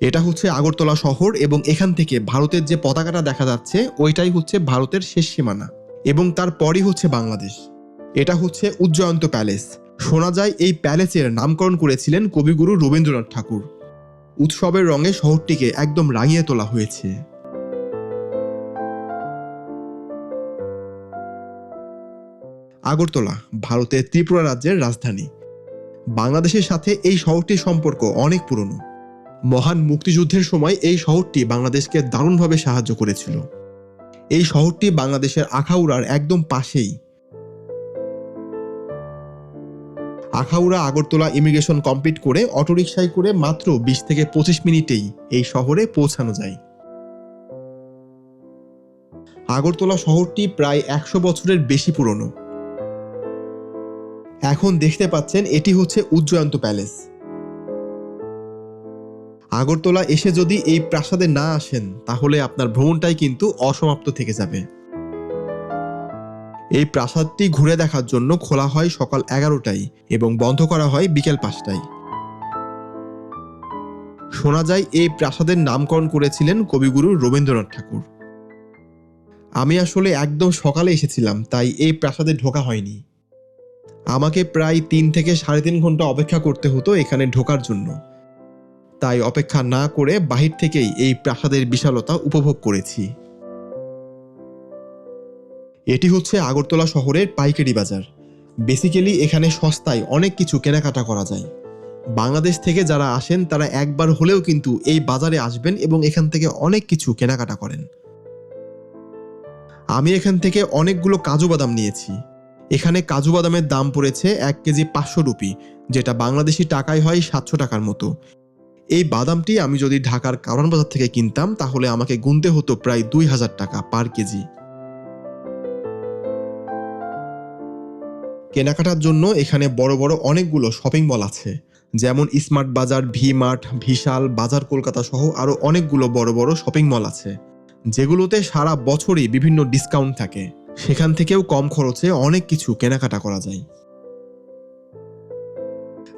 এটা হচ্ছে আগরতলা শহর এবং এখান থেকে ভারতের যে পতাকাটা দেখা যাচ্ছে, ওইটাই হচ্ছে ভারতের শেষ সীমানা এবং তারপরই হচ্ছে বাংলাদেশ। এটা হচ্ছে উজ্জয়ন্ত প্যালেস। শোনা যায় এই প্যালেসের নামকরণ করেছিলেন কবিগুরু রবীন্দ্রনাথ ঠাকুর। উৎসবের রঙে শহরটিকে একদম রাঙিয়ে তোলা হয়েছে। আগরতলা, ভারতের ত্রিপুরা রাজ্যের রাজধানী। বাংলাদেশের সাথে এই শহরটির সম্পর্ক অনেক পুরনো। মহান মুক্তিযুদ্ধের সময় এই শহরটি বাংলাদেশকে দারুণভাবে সাহায্য করেছিল। এই শহরটি বাংলাদেশের আখাউড়ার একদম পাশেই। আখাউড়া আগরতলা ইমিগ্রেশন কমপ্লিট করে অটোরিকশায় করে মাত্র বিশ থেকে পঁচিশ মিনিটেই এই শহরে পৌঁছানো যায়। আগরতলা শহরটি প্রায় একশো বছরের বেশি পুরনো। এখন দেখতে পাচ্ছেন এটি হচ্ছে উজ্জয়ন্ত প্যালেস। আগরতলা এসে যদি এই প্রাসাদে না আসেন, তাহলে আপনার ভ্রমণটাই কিন্তু অসমাপ্ত থেকে যাবে। এই প্রাসাদটি ঘুরে দেখার জন্য খোলা হয় সকাল এগারোটায় এবং বন্ধ করা হয় বিকেল পাঁচটায়। শোনা যায়, এই প্রাসাদের নামকরণ করেছিলেন কবিগুরু রবীন্দ্রনাথ ঠাকুর। আমি আসলে একদম সকালে এসেছিলাম, তাই এই প্রাসাদে ঢোকা হয়নি। আমাকে প্রায় তিন থেকে সাড়ে তিন ঘণ্টা অপেক্ষা করতে হতো এখানে ঢোকার জন্য। তাই অপেক্ষা না করে বাহির থেকেই এই প্রাসাদের বিশালতা উপভোগ করেছি। এটি হচ্ছে আগরতলা শহরের পাইকারি বাজার। বেসিক্যালি এখানে সস্তায় অনেক কিছু কেনাকাটা করা যায়। বাংলাদেশ থেকে যারা আসেন, তারা একবার হলেও কিন্তু এই বাজারে আসবেন এবং এখান থেকে অনেক কিছু কেনাকাটা করেন। আমি এখান থেকে অনেকগুলো কাজু বাদাম নিয়েছি। এখানে কাজু বাদামের দাম পড়েছে এক কেজি পাঁচশো রুপি, যেটা বাংলাদেশি টাকায় হয় সাতশো টাকার মতো। এই বাদামটি আমি যদি ঢাকার কারণ বাজার থেকে কিনতাম, তাহলে আমাকে গুনতে হতো প্রায় দুই হাজার টাকা পার কেজি। কেনাকাটার জন্য এখানে বড় বড় অনেকগুলো শপিং মল আছে, যেমন স্মার্ট বাজার ভি মার্ট ভিশাল, বাজার কলকাতা সহ আরও অনেকগুলো বড় বড় শপিং মল আছে, যেগুলোতে সারা বছরই বিভিন্ন ডিসকাউন্ট থাকে। সেখান থেকেও কম খরচে অনেক কিছু কেনাকাটা করা যায়।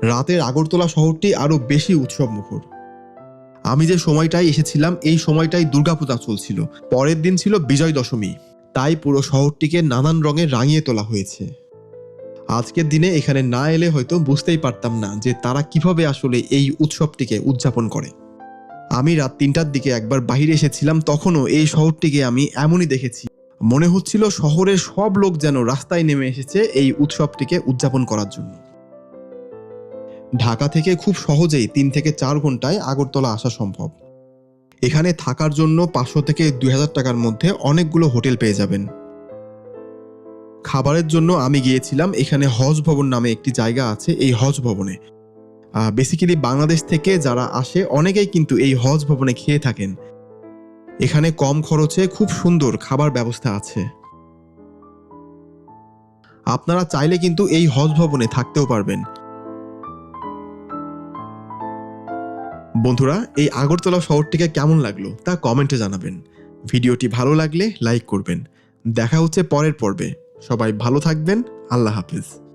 রাতের আগরতলা শহরটি আরও বেশি উৎসব মুখর আমি যে সময়টায় এসেছিলাম, এই সময়টাই দুর্গাপূজা চলছিল। পরের দিন ছিল বিজয় দশমী তাই পুরো শহরটিকে নানান রঙে রাঙিয়ে তোলা হয়েছে। আজকের দিনে এখানে না এলে হয়তো বুঝতেই পারতাম না যে তারা কীভাবে আসলে এই উৎসবটিকে উদযাপন করে। আমি রাত তিনটার দিকে একবার বাইরে এসেছিলাম, তখনও এই শহরটিকে আমি এমনই দেখেছি। মনে হচ্ছিল শহরের সব লোক যেন রাস্তায় নেমে এসেছে এই উৎসবটিকে উদযাপন করার জন্য। ঢাকা থেকে খুব সহজেই তিন থেকে চার ঘন্টায় আগরতলা আসা সম্ভব। এখানে থাকার জন্য পাঁচশো থেকে দুই হাজার টাকার মধ্যে অনেকগুলো হোটেল পেয়ে যাবেন। খাবারের জন্য আমি গিয়েছিলাম, এখানে হজ ভবন নামে একটি জায়গা আছে, এই হজ ভবনে। বেসিক্যালি বাংলাদেশ থেকে যারা আসে, অনেকেই কিন্তু এই হজ ভবনে খেয়ে থাকেন। এখানে কম খরচে খুব সুন্দর খাবার ব্যবস্থা আছে। আপনারা চাইলে কিন্তু এই হজ ভবনে থাকতেও পারবেন। বন্ধুরা, এই আগরতলা শহরটিকে কেমন লাগল তা কমেন্টে জানাবেন। ভিডিওটি ভালো লাগলে লাইক করবেন। দেখা হচ্ছে পরের পর্বে। সবাই ভালো থাকবেন। আল্লাহ হাফিজ।